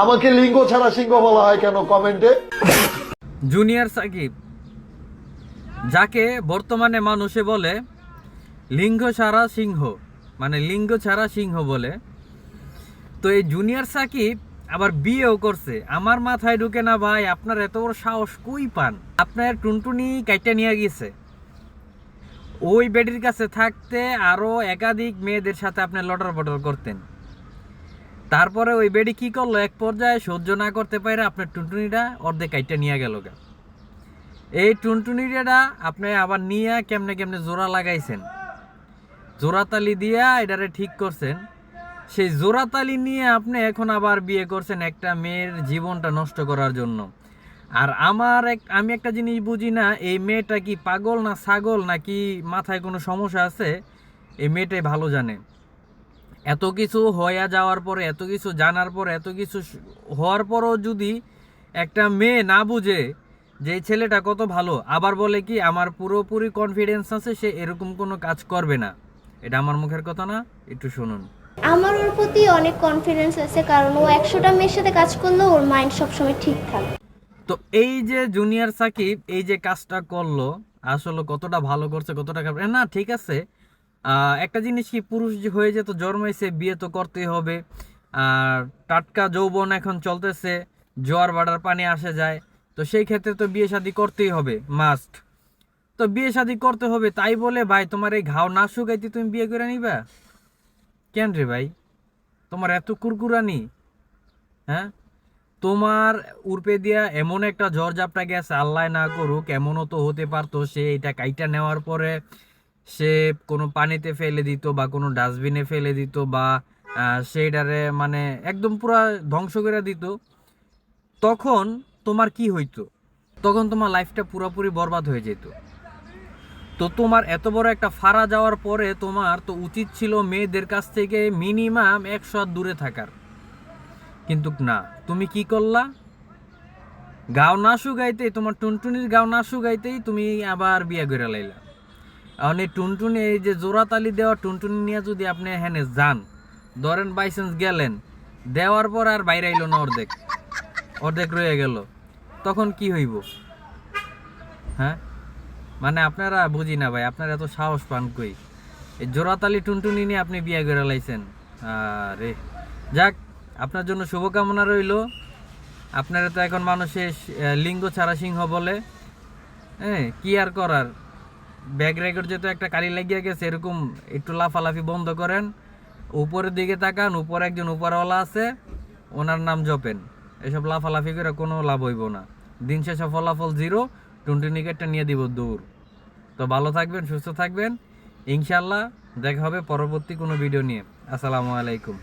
আমাকে লিঙ্গ ছাড়া সিংহ বলা হয় কেন কমেন্টে? জুনিয়র সাকিব, যাকে বর্তমানে মানুষে বলে লিঙ্গ ছাড়া সিংহ মানে লিঙ্গ ছাড়া সিংহ বলে। তো এই জুনিয়র সাকিব আবার বিয়েও করছে। আমার মাথায় ঢুকে না ভাই, আপনার এত বড় সাহস কই পান? আপনার টুনটুনি কাইটা নিয়ে গেছে। ওই বেডির কাছে থাকতে আরও একাধিক মেয়েদের সাথে আপনি লটর বটর করতেন। তারপরে ওই বেডি কি করল? এক পর্যায়ে সহ্য না করতে পারে আপনার টুনটুনিটা অর্ধেক কাইটা নিয়ে গেল গা। এই টুনটুনিটা আপনি আবার নিয়ে কেমনে কেমনে জোড়া লাগাইছেন? জোড়াতালি দিয়া এটারে ঠিক করছেন। সেই জোড়াতালি নিয়ে আপনি এখন আবার বিয়ে করছেন একটা মেয়ের জীবনটা নষ্ট করার জন্য। আর আমার এক আমি একটা জিনিস বুঝি না, এই মেয়েটা কি পাগল না ছাগল নাকি মাথায় কোনো সমস্যা আছে? এই মেয়েটাই ভালো জানে। এত কিছু হয়ে যাওয়ার পরে এত কিছু জানার পর এত কিছু হওয়ার পরও যদি একটা মেয়ে না বুঝে যে ছেলেটা কত ভালো আবার বলে কি আমার পুরোপুরি কনফিডেন্স আছে সে এরকম কোনো কাজ করবে না। এটা আমার মুখের কথা না একটু শুনুন। আমার ওর প্রতি অনেক কনফিডেন্স আছে কারণ ও একশোটা মেয়ের সাথে কাজ করলেও ওর মাইন্ড সবসময় ঠিক থাকে। তো এই যে জুনিয়র সাকিব এই যে কাজটা করল আসলে কতটা ভালো করছে কতটা না ঠিক আছে একটা জিনিস কি, পুরুষ হয়ে যেত জন্মাইছে, বিয়ে তো করতেই হবে। আর টাটকা যৌবন এখন চলতেছে, জোয়ার বাড়ার পানি আসে যায়, তো সেই ক্ষেত্রে তো বিয়ে শাদি করতেই হবে মাস্ট তো বিয়ে শাদি করতে হবে, তাই বলে, ভাই, তোমার এই ঘাও না শুকাইতে তুমি বিয়ে করে নিবা? কেন রে ভাই? তোমার এত কুরকুরানি হ্যাঁ? তোমার উর্পে দিয়া এমন একটা ঝড় ঝাপটা গেছে, আল্লাহ না করুক, এমনও তো হতে পারতো, সে এটা কাইটা নেওয়ার পরে সে কোনো পানিতে ফেলে দিত বা কোনো ডাস্টবিনে ফেলে দিত বা সেইটারে মানে একদম পুরা ধ্বংস করে দিত। তখন তোমার কি হইতো? তখন তোমার লাইফটা পুরোপুরি বরবাদ হয়ে যেত। তো তোমার এত বড় একটা ফাড়া যাওয়ার পরে তোমার তো উচিত ছিল মেয়েদের কাছ থেকে মিনিমাম একশো হাত দূরে থাকার। কিন্তু না, তুমি কি করলা? গাও না শুগাইতেই তোমার টুনটুনির গাও না শুগাইতেই তুমি আবার বিয়া করে লাইলা। এখন এই টুনটুনি, এই যে জোড়াতালি দেওয়া টুনটুনি নিয়ে যদি আপনি হ্যাঁ যান, ধরেন বাইসেন্স গেলেন, দেওয়ার পর আর বাইরে আইলো না অর্ধেক। অর্ধেক রয়ে গেল। তখন কি হইব? হ্যাঁ? মানে আপনারা বুঝি না ভাই, আপনারা এত সাহস পান কই? এই জোড়াতালি টুনটুনি নিয়ে আপনি বিয়ে করে লাইছেন। আরে, যাক, আপনার জন্য শুভকামনা রইল। আপনারা তো এখন মানুষের লিঙ্গ ছাড়া সিংহ বলে। হ্যাঁ কি আর করার? ব্যাগ রেকর্ড যেহেতু একটা কালি লাগিয়ে গেছে, এরকম একটু লাফালাফি বন্ধ করেন। উপরের দিকে তাকান, উপরে একজন উপরওয়ালা আছে, ওনার নাম জপেন। এসব লাফালাফি করে কোনো লাভ হইব না। দিন শেষে ফলাফল জিরো টুনটুনিকেটটা নিয়ে দিব দৌড়। তো ভালো থাকবেন, সুস্থ থাকবেন। ইনশাল্লাহ দেখা হবে পরবর্তী কোনো ভিডিও নিয়ে। আসসালামু আলাইকুম।